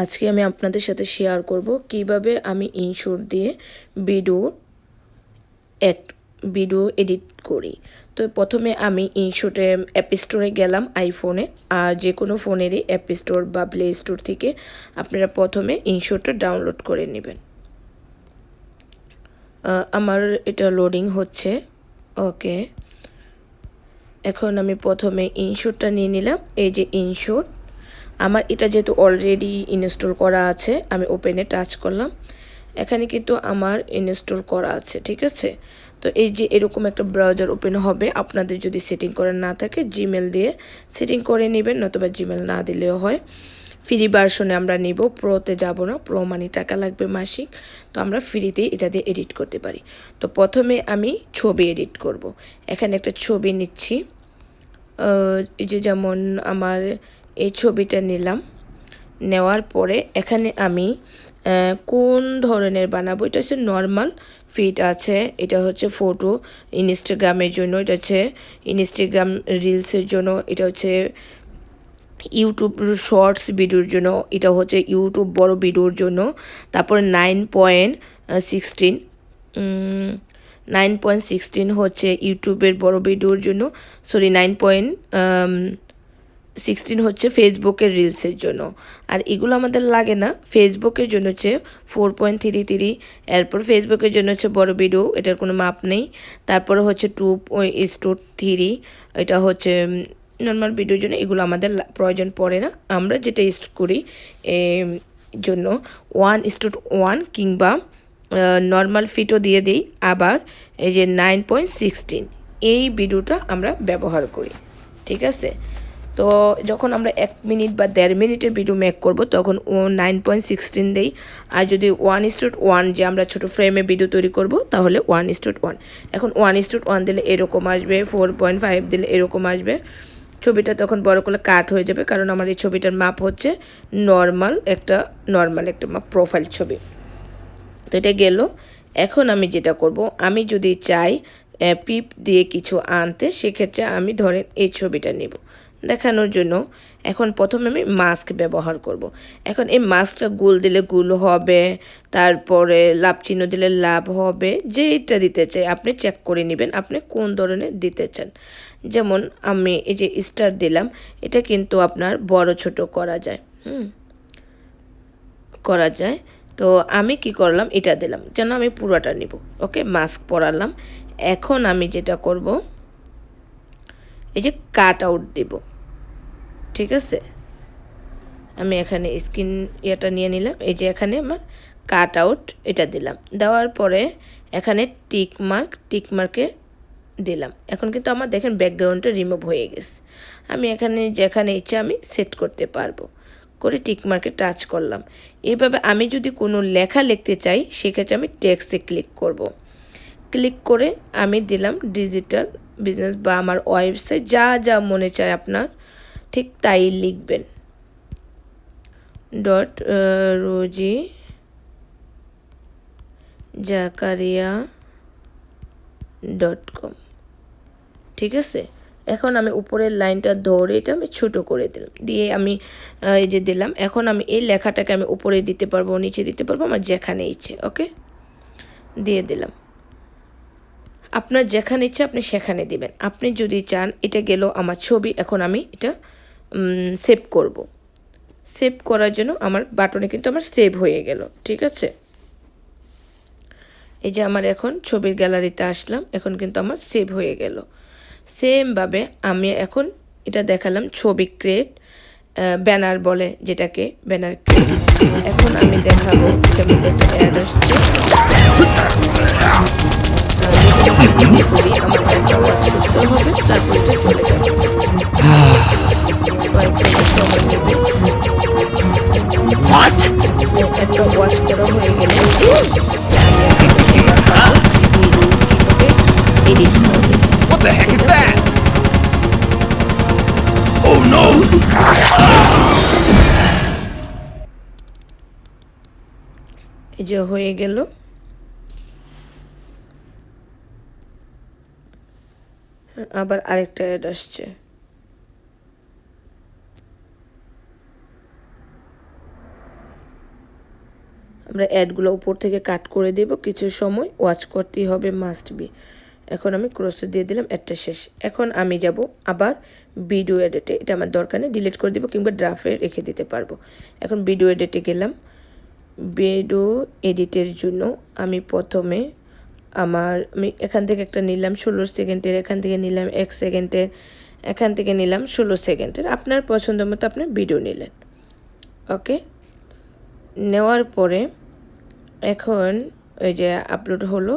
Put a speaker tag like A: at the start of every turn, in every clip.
A: আজকে আমি আপনাদের সাথে শেয়ার করব কীভাবে আমি ইনশোর দিয়ে ভিডিও এড ভিডিও এডিট করি। তো প্রথমে আমি ইনশোটে অ্যাপ স্টোরে গেলাম আইফোনে আর যে কোনো ফোনেরই অ্যাপ স্টোর বা প্লে স্টোর থেকে আপনারা প্রথমে ইনশোটা ডাউনলোড করে নেবেন। আমার এটা লোডিং হচ্ছে। ওকে এখন আমি প্রথমে ইনশোরটা নিয়ে নিলাম। এই যে ইনশোর আমার এটা যেহেতু অলরেডি ইনস্টল করা আছে, আমি ওপেনে টাচ করলাম। এখানে কিন্তু আমার ইনস্টল করা আছে, ঠিক আছে? তো এই যে এরকম একটা ব্রাউজার ওপেন হবে, আপনাদের যদি সেটিং করা না থাকে জিমেল দিয়ে সেটিং করে নেবেন, নতুবা জিমেল না দিলেও হয়। ফ্রি ভার্সনে আমরা নিব প্রোতে যাব না প্রো মানি টাকা লাগবে মাসিক, তো আমরা ফ্রিতেই এটা দিয়ে এডিট করতে পারি। তো প্রথমে আমি ছবি এডিট করব। এখানে একটা ছবি নিচ্ছি। এই যে যেমন আমার এই ছবিটা নিলাম। নেওয়ার পরে এখানে আমি কোন ধরনের বানাবো? এটা হচ্ছে নর্মাল ফিট আছে। এটা হচ্ছে ফটো ইনস্টাগ্রামের জন্য, এটা হচ্ছে ইনস্টাগ্রাম রিলসের জন্য, এটা হচ্ছে ইউটিউব শর্টস ভিডিওর জন্য, এটা হচ্ছে ইউটিউব বড় ভিডিওর জন্য। তারপরে nine point sixteen nine point sixteen হচ্ছে ইউটিউবের বড় ভিডিওর জন্য। সরি নাইন পয়েন্ট সিক্সটিন হচ্ছে ফেসবুকের রিলসের জন্য। আর এগুলো আমাদের লাগে না। ফেসবুকের জন্য হচ্ছে ফোর পয়েন্ট থ্রি থ্রি এরপর ফেসবুকের জন্য হচ্ছে বড় ভিডিও এটার কোনো মাপ নেই। তারপরে হচ্ছে টু ইস টু থ্রি এটা হচ্ছে নর্মাল ভিডিওর জন্য। এগুলো আমাদের প্রয়োজন পড়ে না। আমরা যেটা ইস্ট করি জন্য ওয়ান স্টুট ওয়ান কিংবা নর্মাল ফিটও দিয়ে দিই। আবার এই যে নাইন পয়েন্ট সিক্সটিন এই ভিডিওটা আমরা ব্যবহার করি। ঠিক আছে? তো যখন আমরা এক মিনিট বা দেড় মিনিটের ভিডিও মেক করব, তখন ও নাইন পয়েন্ট সিক্সটিন দেই। আর যদি ওয়ান স্টুট ওয়ান যে আমরা ছোটো ফ্রেমে ভিডিও তৈরি করব, তাহলে ওয়ান স্টুট ওয়ান এখন ওয়ান স্টুট ওয়ান দিলে এরকম আসবে ফোর পয়েন্ট ফাইভ দিলে এরকম আসবে। ছবিটা তখন বড় করে কাট হয়ে যাবে, কারণ আমার এই ছবিটার মাপ হচ্ছে নর্মাল একটা নর্মাল একটা মাপ প্রোফাইল ছবি। তো এটা গেল। এখন আমি যেটা করব, আমি যদি চাই পিপ দিয়ে কিছু আনতে, সেক্ষেত্রে আমি ধরেন এই ছবিটা নেব। দেখানোর জন্য এখন প্রথমে আমি মাস্ক ব্যবহার করব। এখন এই মাস্কটা গোল দিলে গোল হবে, তারপরে লাভ চিহ্ন দিলে লাভ হবে যেটা দিতে চাই আপনি চেক করে নেবেন আপনি কোন ধরনের দিতে চান। যেমন আমি এই যে স্টার দিলাম, এটা কিন্তু আপনার বড় ছোট করা যায়, হুম, করা যায়। তো আমি কি করলাম, এটা দিলাম, যেন আমি পুরোটা নিব ওকে মাস্ক পরালাম। এখন আমি যেটা করব, এই যে কাট আউট দিব। ঠিক আছে? আমি এখানে স্কিন ইয়েটা নিয়ে নিলাম। এই যে এখানে আমার কাট আউট এটা দিলাম। দেওয়ার পরে এখানে টিক মার্ক, টিক মার্কে দিলাম। এখন কিন্তু আমার দেখেন ব্যাকগ্রাউন্ডটা রিমুভ হয়ে গেছে। আমি এখানে যেখানে ইচ্ছা আমি সেট করতে পারব। করে টিক মার্কে টাচ করলাম। এইভাবে আমি যদি কোনো লেখা লিখতে চাই, সেক্ষেত্রে আমি টেক্সটে ক্লিক করব। ক্লিক করে আমি দিলাম ডিজিটাল বিজনেস বা আমার ওয়েবসাইট। যা যা মনে চায় আপনার ঠিক তাই লিখবেন। Dot Rozy, Zakaria dot com. ঠিক আছে? এখন আমি উপরের লাইনটা ধরে এটা আমি ছোট করে দিলাম। দিয়ে আমি এই যে দিলাম, এখন আমি এই লেখাটাকে আমি উপরে দিতে পারব, নিচে দিতে পারব, আমার যেখানে ইচ্ছে, ওকে? দিয়ে দিলাম। আপনার যেখানে ইচ্ছে, আপনি সেখানে দিবেন। আপনি যদি চান, এটা গেল আমার ছবি, এখন আমি এটা সেভ করব। সেভ করার জন্য আমার বাটনে কিন্তু আমার সেভ হয়ে গেল, ঠিক আছে? এই যে আমার এখন ছবির গ্যালারিতে আসলাম, এখন কিন্তু আমার সেভ হয়ে গেল। সেমভাবে আমি এখন এটা দেখালাম ছবি ক্রিয়েট ব্যানার বলে যেটাকে ব্যানার ক্রিয়েট এখন আমি দেখাবো আসছে। তারপর এটা চলে যাবে।
B: Oh!
A: এই যে হয়ে গেল। আবার আরেকটা অ্যাড আসছে। আমরা অ্যাডগুলো উপর থেকে কাট করে দেব। কিছু সময় ওয়াচ করতেই হবে মাস্ট বি এখন আমি ক্রসে দিয়ে দিলাম একটা শেষ। এখন আমি যাব আবার ভিডিও এডিটে এটা আমার দরকার নেই ডিলিট করে দেবো কিংবা ড্রাফে রেখে দিতে পারব। এখন ভিডিও এডিটে গেলাম। ভিডিও এডিটের জন্য আমি প্রথমে আমার, আমি এখান থেকে একটা নিলাম ষোলো সেকেন্ডের, এখান থেকে নিলাম এক সেকেন্ডের, এখান থেকে নিলাম ষোলো সেকেন্ডের। আপনার পছন্দ মতো আপনার ভিডিও নিলেন। ওকে নেওয়ার পরে এখন ওই যে আপলোড হলো,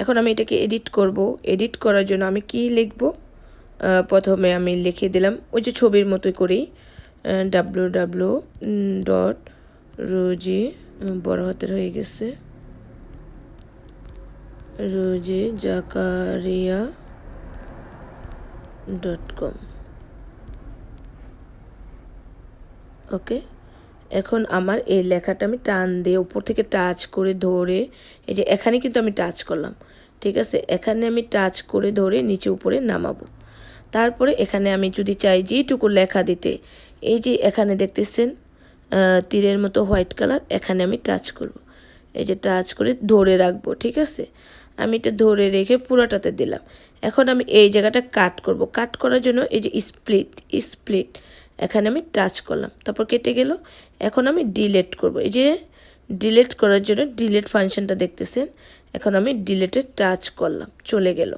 A: এখন আমি এটাকে এডিট করব। এডিট করার জন্য আমি কি লিখব? প্রথমে আমি লিখে দিলাম, ওই যে ছবির মতোই করেই। ডাব্লু ডাব্লু ডট রোজি বড় হাতের হয়ে গেছে। Rozy Zakaria dot com okay এখন আমার এই লেখাটা আমি টান দিয়ে উপর থেকে টাচ করে ধরে, এই যে এখানে কিন্তু আমি টাচ করলাম, ঠিক আছে? এখানে আমি টাচ করে ধরে নিচে উপরে নামাবো। তারপরে এখানে আমি যদি চাই যেটুকু লেখা দিতে, এই যে এখানে দেখতেছেন তীরের মতো হোয়াইট কালার এখানে আমি টাচ করব। এই যে টাচ করে ধরে রাখব, ঠিক আছে? আমি এটা ধরে রেখে পুরাটাতে দিলাম। এখন আমি এই জায়গাটা কাট করব। কাট করার জন্য এই যে স্প্লিট স্প্লিট এখানে আমি টাচ করলাম। তারপর কেটে গেল। এখন আমি ডিলেট করব। এই যে ডিলেট করার জন্য ডিলেট ফাংশনটা দেখতেছেন, এখন আমি ডিলেটে টাচ করলাম। চলে গেল।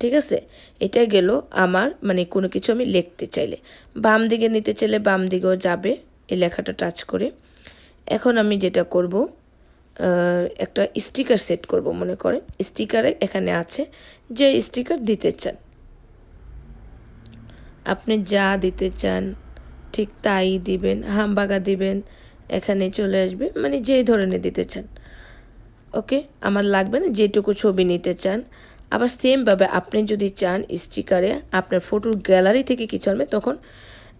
A: ঠিক আছে? এটা গেল আমার মানে কোনো কিছু আমি লিখতে চাইলে। বাম দিকে নিতে চাইলে বাম দিকেও যাবে এই লেখাটা টাচ করে। এখন আমি যেটা করব একটা স্টিকার সেট করব মনে করেন। স্টিকারে এখানে আছে যে স্টিকার দিতে চান। আপনি যা দিতে চান, ঠিক তাই দিবেন, হামবাগা দিবেন, এখানে চলে আসবে মানে যেই ধরনের দিতে চান। ওকে? আমার লাগবে না যেটুকু ছবি নিতে চান। আবার সেমভাবে আপনি যদি চান স্টিকারে, আপনার ফটোর গ্যালারি থেকে কিছু আনবে, তখন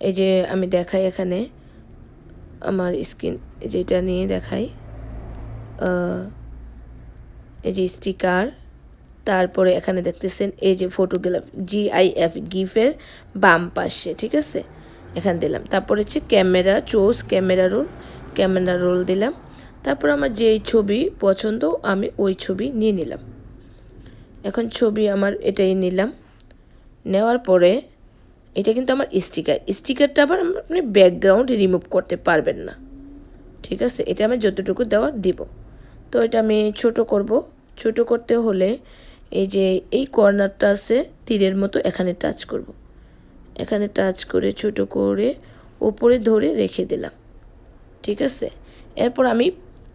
A: এই যে আমি দেখাই এখানে, আমার স্ক্রিন যেটা নিয়ে দেখাই এই যে স্টিকার তারপরে এখানে দেখতেছেন এই যে ফটোগ্রাফ জিআইএফ গিফের বাম পাশে, ঠিক আছে? এখানে দিলাম। তারপর হচ্ছে camera choose camera roll camera roll দিলাম। তারপর আমার যেই ছবি পছন্দ, আমি ওই ছবি নিয়ে নিলাম। এখন ছবি আমার এটাই নিলাম। নেওয়ার পরে এটা কিন্তু আমার স্টিকার স্টিকারটা আবার আপনি ব্যাকগ্রাউন্ড রিমুভ করতে পারবেন না। ঠিক আছে? এটা আমি যতটুকু দেওয়ার দিব। তো এটা আমি ছোট করব। ছোট করতে হলে এই যে এই কর্নারটা আছে, তীরের মতো এখানে টাচ করব। এখানে টাচ করে, ছোট করে ওপরে ধরে রেখে দিলাম। ঠিক আছে? এরপর আমি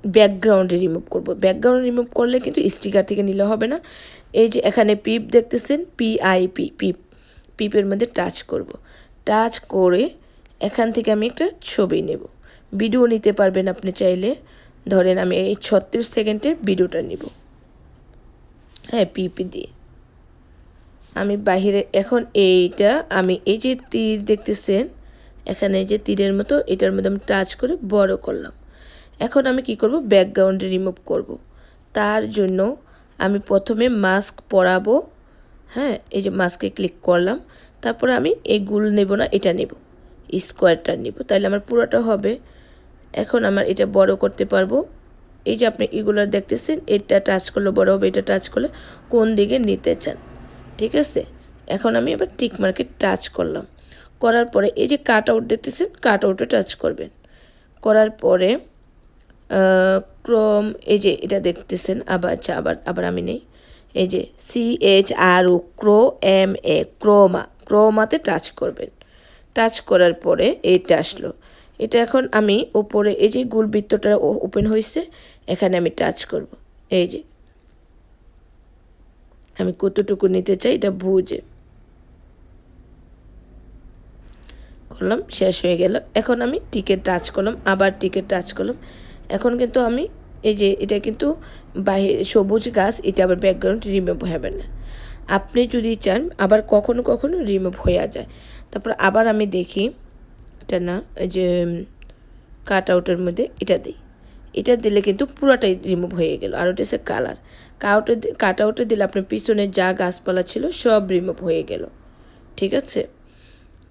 A: ব্যাকগ্রাউন্ডে রিমুভ করব। ব্যাকগ্রাউন্ড রিমুভ করলে কিন্তু স্টিকার থেকে নিলে হবে না। এই যে এখানে পিপ দেখতেছেন? পিআইপি পিপ পিপের মধ্যে টাচ করব। টাচ করে এখান থেকে আমি একটা ছবি নেব। ভিডিও নিতে পারবেন আপনি চাইলে। ধরেন আমি এই ছত্রিশ সেকেন্ডের ভিডিওটা নিব। হ্যাঁ পিপি দিয়ে আমি বাহিরে, এখন এইটা, আমি এই যে তীর দেখতেছেন, এখানে যে তীরের মতো, এটার মধ্যে আমি টাচ করে বড় করলাম। এখন আমি কি করব? ব্যাকগ্রাউন্ডে রিমুভ করব। তার জন্য আমি প্রথমে মাস্ক পরাবো হ্যাঁ এই যে মাস্কে ক্লিক করলাম। তারপরে আমি এই গুল নেব না, এটা নেব। স্কোয়ারটা নেব। তাহলে আমার পুরোটা হবে। এখন আমার এটা বড় করতে পারব। এই যে আপনি এগুলো দেখতেছেন, এটা টাচ করলে, বড় হবে, এটা টাচ করলে, কোন দিকে নিতে চান? ঠিক আছে? এখন আমি এবার টিক মার্কে টাচ করলাম। করার পরে এই যে কাট আউট দেখতেছেন কাট আউটে টাচ করবেন। করার পরে ক্রোম এই যে এটা দেখতেছেন, আবার আচ্ছা আবার আবার আমি নেই। এই যে সি এইচ আর ও ক্রো এম এ ক্রোমা ক্রোমাতে টাচ করবেন। টাচ করার পরে এইটা আসলো। এটা এখন আমি ওপরে, এই যে গোল বৃত্তটা ওপেন হয়েছে, এখানে আমি টাচ করব। এই যে। আমি কতটুকু নিতে চাই এটা বুঝে। করলাম, শেষ হয়ে গেল। এখন আমি টিকে টাচ করলাম, আবার টিকে টাচ করলাম। এখন কিন্তু আমি, এই যে এটা কিন্তু বাহির সবুজ গাছ, এটা আবার ব্যাকগ্রাউন্ড রিমুভ হবে না। আপনি যদি চান, আবার কখনো কখনো রিমুভ হয়ে যায়। তারপর আবার আমি দেখি। এটা না যে কাট আউটের মধ্যে এটা দিই। এটা দিলে কিন্তু পুরোটাই রিমুভ হয়ে গেল। আর ওটা হচ্ছে কালার কাউটে কাট আউটে দিলে আপনার পিছনে যা গাছপালা ছিল সব রিমুভ হয়ে গেল। ঠিক আছে?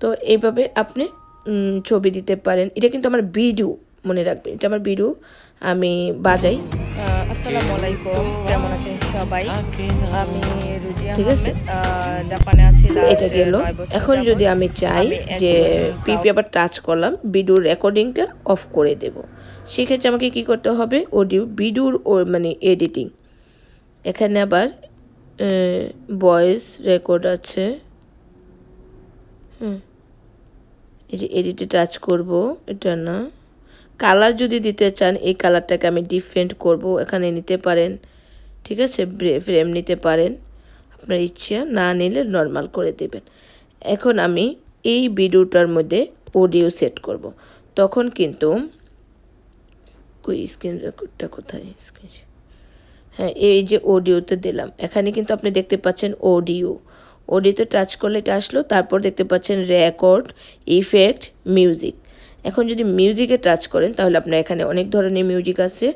A: তো এইভাবে আপনি ছবি দিতে পারেন। এটা কিন্তু আমার ভিডিও মনে রাখবেন। এটা আমার বিরু আমি বাজাই।
C: আসসালামু আলাইকুম কেমন আছেন সবাই? আমি
A: ঠিক আছে?
C: জাপানে আছি
A: এটা গেল। এখন যদি আমি চাই যে পিপি আবার টাচ করলাম বিডুর রেকর্ডিংটা অফ করে দেব। সেক্ষেত্রে আমাকে কি করতে হবে? অডিও বিডুর ও মানে এডিটিং এখানে আবার ভয়েস রেকর্ড আছে। হুম। এই যে এডিটে টাচ করব এটা না। কালার যদি দিতে চান, এই কালারটাকে আমি ডিফারেন্ট করব। এখানে নিতে পারেন, ঠিক আছে? ফ্রেম নিতে পারেন। আপনার ইচ্ছা না নিলে নর্মাল করে দেবেন। এখন আমি এই ভিডিওটার মধ্যে অডিও সেট করব। তখন কিন্তু স্ক্রিন রেকর্ডটা কোথায়? স্ক্রিন হ্যাঁ এই যে অডিওতে দিলাম। এখানে কিন্তু আপনি দেখতে পাচ্ছেন অডিও। অডিওতে টাচ করলে এটা আসলো, তারপর দেখতে পাচ্ছেন রেকর্ড ইফেক্ট মিউজিক এখন যদি মিউজিকে টাচ করেন, তাহলে আপনার এখানে অনেক ধরনের মিউজিক আছে।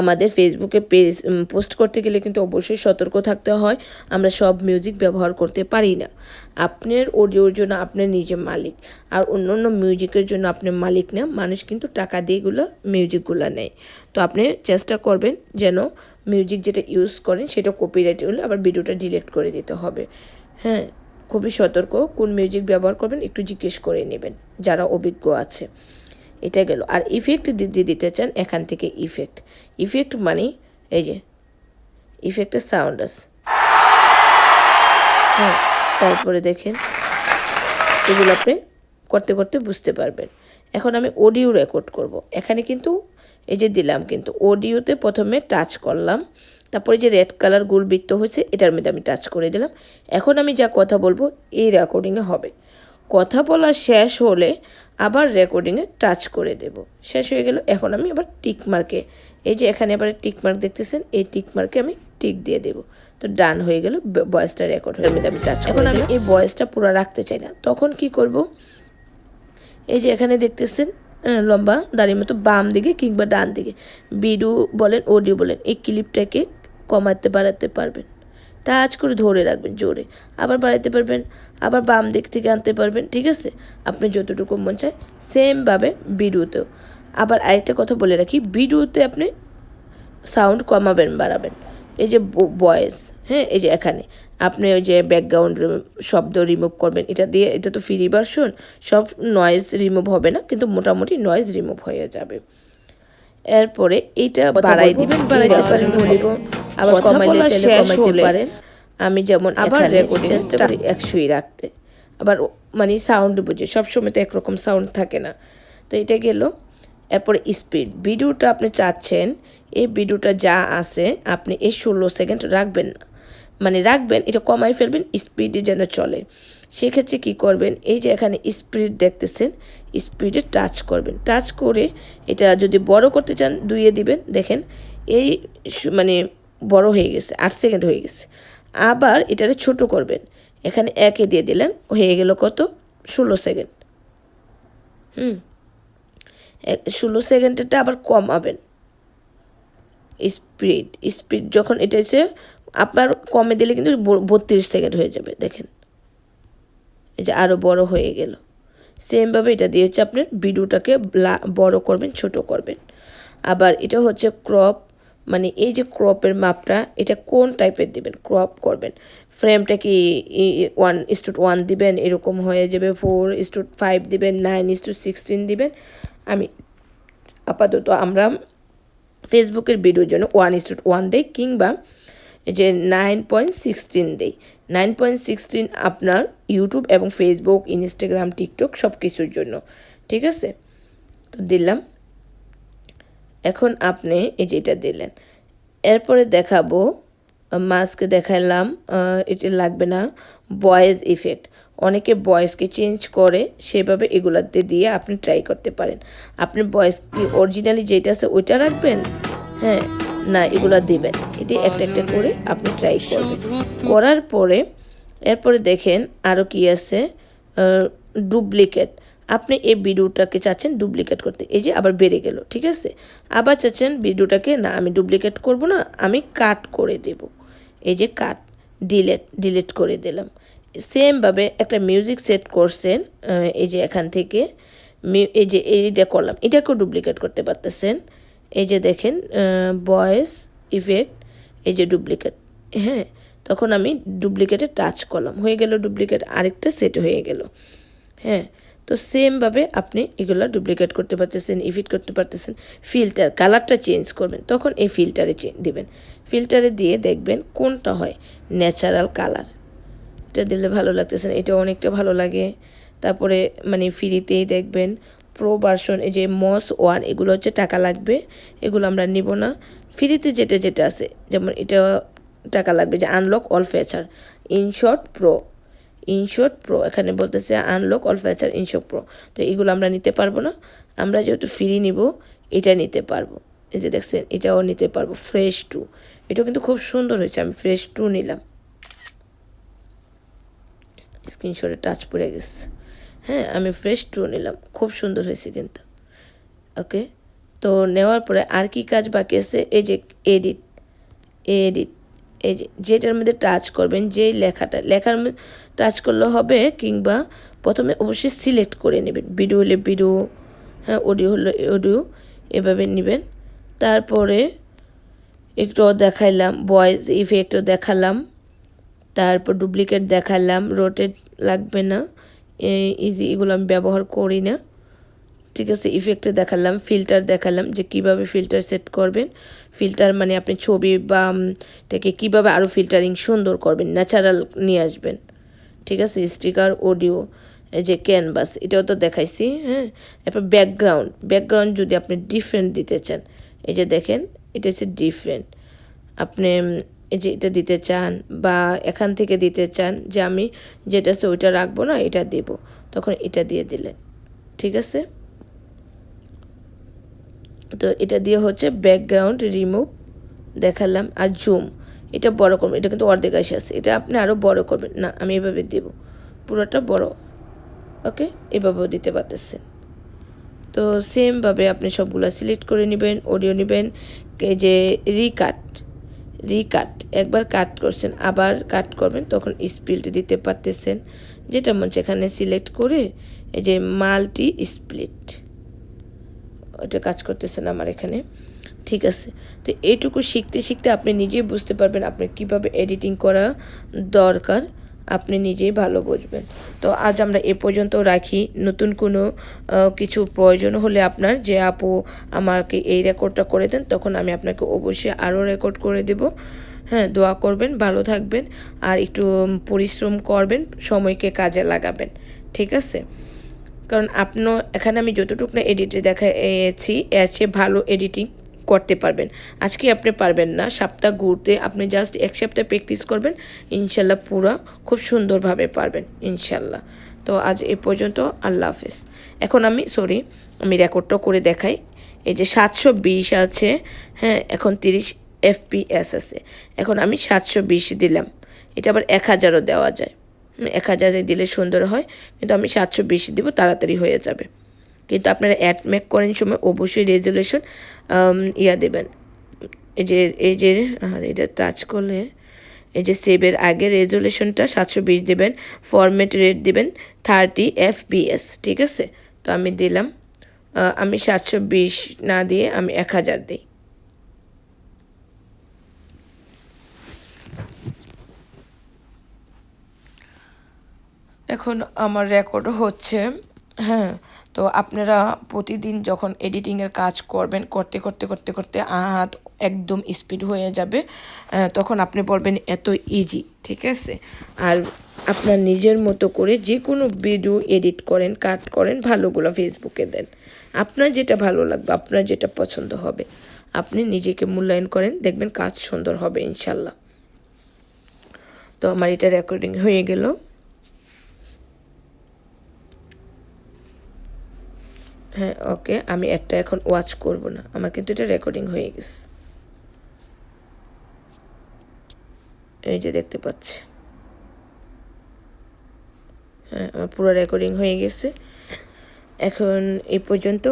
A: আমাদের ফেসবুকে পেজ পোস্ট করতে গেলে কিন্তু অবশ্যই সতর্ক থাকতে হয়। আমরা সব মিউজিক ব্যবহার করতে পারি না। আপনার অডিওর জন্য আপনার নিজে মালিক। আর অন্য অন্য মিউজিকের জন্য আপনার মালিক না। মানুষ কিন্তু টাকা দিয়ে এগুলো মিউজিকগুলো নেয়। তো আপনি চেষ্টা করবেন যেন মিউজিক যেটা ইউজ করেন, সেটা কপিরাইট হলে আবার ভিডিওটা ডিলিট করে দিতে হবে। হ্যাঁ। খুবই সতর্ক, কোন মিউজিক ব্যবহার করবেন একটু জিজ্ঞেস করে নেবেন, যারা অভিজ্ঞ আছে। এটা গেল। আর ইফেক্ট যদি দিতে চান এখান থেকে ইফেক্ট ইফেক্ট মানে এই যে ইফেক্টের সাউন্ড হ্যাঁ তারপরে দেখেন, এগুলো আপনি করতে করতে বুঝতে পারবেন। এখন আমি অডিও রেকর্ড করব। এখানে কিন্তু, এই যে দিলাম কিন্তু অডিওতে প্রথমে টাচ করলাম। তারপরে যে রেড কালার গুলবৃত্ত হয়েছে এটার মধ্যে আমি টাচ করে দিলাম। এখন আমি যা কথা বলব এই রেকর্ডিংয়ে হবে। কথা বলা শেষ হলে আবার রেকর্ডিংয়ে টাচ করে দেব। শেষ হয়ে গেল এখন আমি আবার টিক মার্কে এই যে এখানে আবার টিক মার্ক দেখতেছেন এই টিক মার্কে আমি টিক দিয়ে দেব। তো ডান হয়ে গেল ভয়েসটা রেকর্ড হয়ে গেলে। আমি টাচ এখন আমি এই ভয়েসটা পুরো রাখতে চাই না। তখন কি করব? এই যে এখানে দেখতেছেন লম্বা দাড়ির মতো বাম দিকে কিংবা ডান দিকে। ভিডিও বলেন অডিও বলেন এই ক্লিপটাকে কমাতে বাড়াতে পারবেন। টাচ করে ধরে রাখবেন জোরে। আবার বাড়াতে পারবেন, আবার বাম দিক থেকে আনতে পারবেন, ঠিক আছে? আপনি যতটুকু মন চায় সেমভাবে ভিডিওতেও। আবার আরেকটা কথা বলে রাখি, ভিডিওতে আপনি সাউন্ড কমাবেন, বাড়াবেন। এই যে ভয়েস হ্যাঁ এই যে এখানে। আপনি ওই যে ব্যাকগ্রাউন্ড শব্দ রিমুভ করবেন। এটা দিয়ে, এটা তো ফ্রি ভার্সন সব নয়েজ রিমুভ হবে না, কিন্তু মোটামুটি নয়েজ রিমুভ হয়ে যাবে। এরপরে এইটা বাড়াই দিবেন বাড়াইতে পারেন বলিব। আবার কমাইলে চাইলে কমাইতে পারেন আমি যেমন আবার চেষ্টা করি একশোই রাখতে। আবার মানে সাউন্ড বুঝে সবসময় তো একরকম সাউন্ড থাকে না। তো এটা গেল। এরপরে স্পিড ভিডিওটা আপনি চাচ্ছেন এই ভিডিওটা যা আছে আপনি এই ষোলো সেকেন্ড রাখবেন না। মানে রাখবেন এটা কমাই ফেলবেন স্পিডে যেন চলে। সেক্ষেত্রে কি করবেন এই যে এখানে স্পিড দেখতেছেন স্পিডে টাচ করবেন। টাচ করে এটা যদি বড় করতে চান, দুইয়ে দিবেন। দেখেন, এই মানে বড় হয়ে গেছে, আট সেকেন্ড হয়ে গেছে। আবার এটারে ছোট করবেন। এখানে একে দিয়ে দিলেন, হয়ে গেল কত? ষোলো সেকেন্ড। হুম। ষোলো সেকেন্ডেরটা আবার কমাবেন। স্পিড স্পিড যখন এটা এসে আপনার কমে দিলে কিন্তু বত্রিশ সেকেন্ড হয়ে যাবে, দেখেন। এই যে আরও বড় হয়ে গেল। সেমভাবে এটা দিয়ে হচ্ছে আপনার ভিডিওটাকে বড় করবেন, ছোট করবেন। আবার এটা হচ্ছে ক্রপ মানে এই যে ক্রপের মাপটা, এটা কোন টাইপের দিবেন? ক্রপ করবেন। ফ্রেমটা কি ওয়ান ইস্টুট ওয়ান দিবেন, এরকম হয়ে যাবে, ফোর ইস্টুট ফাইভ দিবেন, নাইন ইস্টুট সিক্সটিন দিবেন। আমি, আপাতত আমরা ফেসবুকের ভিডিওর জন্য ওয়ান ইস্টুট ওয়ান দেই, কিংবা যে নাইন পয়েন্ট সিক্সটিন দেই। নাইন পয়েন্ট সিক্সটিন আপনার ইউটিউব এবং ফেসবুক ইনস্টাগ্রাম টিকটক সব কিছুর জন্য। ঠিক আছে? তো দিলাম। এখন আপনি এই যেটা দিলেন। এরপরে দেখাবো মাস্ক দেখালাম এটা লাগবে না বয়েজ ইফেক্ট অনেকে বয়েসকে চেঞ্জ করে, সেভাবে এগুলাতে দিয়ে আপনি ট্রাই করতে পারেন। আপনি বয়েস কি অরিজিনালি যেটা আছে ওইটা রাখবেন? হ্যাঁ না, এগুলো দিবেন। এটি একটা একটা করে আপনি ট্রাই করবেন। করার পরে, এরপরে দেখেন আরও কি আছে ডুপ্লিকেট আপনি এই ভিডিওটাকে চাচ্ছেন ডুপ্লিকেট করতে। এই যে আবার বেড়ে গেল, ঠিক আছে? আবার চাচ্ছেন ভিডিওটাকে, না, আমি ডুপ্লিকেট করব না, আমি কাট করে দেব। এই যে কাট ডিলেট ডিলিট করে দিলাম। সেমভাবে একটা মিউজিক সেট করছেন এই যে এখান থেকে এই যে এইটা করলাম, এটাকেও ডুপ্লিকেট করতে পারতেছেন। এই যে দেখেন বয়েস ইফেক্ট এই যে ডুপ্লিকেট হ্যাঁ তখন আমি ডুপ্লিকেটে টাচ করলাম। হয়ে গেল ডুপ্লিকেট আরেকটা সেট হয়ে গেল। হ্যাঁ তো সেমভাবে আপনি এগুলো ডুপ্লিকেট করতে পারতেছেন ইফিট করতে পারতেছেন। ফিল্টার কালারটা চেঞ্জ করবেন। তখন এই ফিল্টারে দিবেন। ফিল্টারে দিয়ে দেখবেন কোনটা হয় ন্যাচারাল কালার এটা দিলে ভালো লাগতেছে এটা অনেকটা ভালো লাগে। তারপরে মানে ফ্রিতেই দেখবেন। প্রো ভার্সন এই যে মস ওয়ান এগুলো হচ্ছে টাকা লাগবে। এগুলো আমরা নিব না। ফ্রিতে যেটা যেটা আছে, যেমন এটা টাকা লাগবে যে unlock all feature InShot Pro InShot Pro এখানে বলতেছে unlock all feature InShot Pro তো এগুলো আমরা নিতে পারব না। আমরা যেহেতু ফ্রি নিব, এটা নিতে পারব। এই যে দেখছেন, এটাও নিতে পারব। ফ্রেশ টু এটাও কিন্তু খুব সুন্দর হয়েছে, আমি ফ্রেশ টু নিলাম। স্ক্রিনশটে টাচ পড়ে গেছে। হ্যাঁ আমি ফ্রেশ টু নিলাম। খুব সুন্দর হয়েছে কিন্তু। ওকে তো নেওয়ার পরে আর কি কাজ বাকি আছে? এই যে এডিট এডিট এই যে যেটার মধ্যে টাচ করবেন, যেই লেখাটা, লেখার টাচ করলে হবে কিংবা প্রথমে অবশ্যই সিলেক্ট করে নেবেন। ভিডিও হলে ভিডিও হ্যাঁ অডিও হলে অডিও এভাবে নেবেন। তারপরে একটু দেখাইলাম ভয়েস ইফেক্টও দেখালাম। তারপর ডুপ্লিকেট দেখালাম রোটেট লাগবে না। ইজি এগুলো আমি ব্যবহার করি না। ঠিক আছে ইফেক্টে দেখালাম ফিল্টার দেখালাম যে কীভাবে ফিল্টার সেট করবেন। ফিল্টার মানে আপনি ছবি বা এটাকে কীভাবে আরও ফিল্টারিং সুন্দর করবেন ন্যাচারাল নিয়ে আসবেন। ঠিক আছে স্টিকার অডিও এই যে ক্যানভাস এটাও তো দেখাইছি হ্যাঁ? এরপর ব্যাকগ্রাউন্ড ব্যাকগ্রাউন্ড যদি আপনি ডিফারেন্ট দিতে চান, এই যে দেখেন, এটা হচ্ছে ডিফারেন্ট আপনি যে এটা দিতে চান বা এখান থেকে দিতে চান যে আমি যেটা আছে ওইটা রাখব না, এটা দেব। তখন এটা দিয়ে দিলেন। ঠিক আছে? তো এটা দিয়ে হচ্ছে ব্যাকগ্রাউন্ড রিমুভ দেখালাম আর জুম এটা বড় করবেন, এটা কিন্তু অর্ধেক আসে আছে। এটা আপনি আরও বড় করবেন। না, আমি এভাবে দেব। পুরোটা বড়। ওকে? এভাবেও দিতে পারতেছেন। তো সেমভাবে আপনি সবগুলো সিলেক্ট করে নেবেন অডিও নেবেন যে রিকাট রিকাট, একবার কাট করছেন, আবার কাট করবেন, তখন স্প্লিট দিতে পারতেছেন। যেটা মন সেখানে সিলেক্ট করে এই যে মাল্টি স্প্লিট। ওটা কাজ করতেছেন আমার এখানে। ঠিক আছে। তো এইটুকু শিখতে শিখতে আপনি নিজেই বুঝতে পারবেন আপনার কীভাবে এডিটিং করা দরকার। আপনি নিজেই ভালো বুঝবেন। তো আজ আমরা এ পর্যন্ত রাখি। নতুন কোনো কিছু প্রয়োজন হলে আপনার যে আপু আমাকে এই রেকর্ডটা করে দেন, তখন আমি আপনাকে অবশ্যই আরও রেকর্ড করে দেব। হ্যাঁ দোয়া করবেন, ভালো থাকবেন আর একটু পরিশ্রম করবেন, সময়কে কাজে লাগাবেন। ঠিক আছে? কারণ আপনার এখানে আমি যতটুকু না এডিটে দেখাচ্ছি এর চেয়ে ভালো এডিটিং করতে পারবেন। আজকে আপনি পারবেন না। সপ্তাহ ঘুরতে আপনি জাস্ট এক সপ্তাহ প্র্যাকটিস করবেন। ইনশাল্লাহ পুরো খুব সুন্দরভাবে পারবেন। ইনশাল্লাহ। তো আজ এ পর্যন্ত আল্লাহ হাফেজ। এখন আমি সরি আমি রেকর্ডটা করে দেখাই। এই যে সাতশো বিশ আছে হ্যাঁ এখন তিরিশ এফপিএস আছে। এখন আমি সাতশো বিশ দিলাম। এটা আবার এক হাজারও দেওয়া যায়। এক হাজারে দিলে সুন্দর হয়। কিন্তু আমি সাতশো বেশি দিব, তাড়াতাড়ি হয়ে যাবে। কিন্তু আপনারা অ্যাড মেক করেন সময় অবশ্যই রেজুলেশন ইয়া দেবেন। এই যে এই যে এটা টাচ করলে, এই যে সেভের আগে রেজুলেশনটা সাতশো বিশ দেবেন ফরম্যাট রেট দেবেন থার্টি এফপিএস ঠিক আছে? তো আমি দিলাম আমি সাতশো বিশ না দিয়ে আমি এক হাজার দিই। এখন আমার রেকর্ড হচ্ছে হ্যাঁ তো আপনারা প্রতিদিন যখন এডিটিংয়ের কাজ করবেন, করতে করতে করতে করতে হাত একদম স্পিড হয়ে যাবে তখন আপনি বলবেন এত ইজি ঠিক আছে? আর আপনার নিজের মতো করে যে কোনো ভিডিও এডিট করেন কাট করেন, ভালোগুলো ফেসবুকে দেন। আপনার যেটা ভালো লাগবে, আপনার যেটা পছন্দ হবে, আপনি নিজেকে মূল্যায়ন করেন, দেখবেন কাজ সুন্দর হবে, ইনশাল্লাহ। তো আমার এটা রেকর্ডিং হয়ে গেল। হ্যাঁ ওকে, আমি একটা এখন ওয়াচ করব না। আমার কিন্তু এটা রেকর্ডিং হয়ে গেছে। এই যে দেখতে পাচ্ছি। হ্যাঁ আমার পুরো রেকর্ডিং হয়ে গেছে। এখন এই পর্যন্ত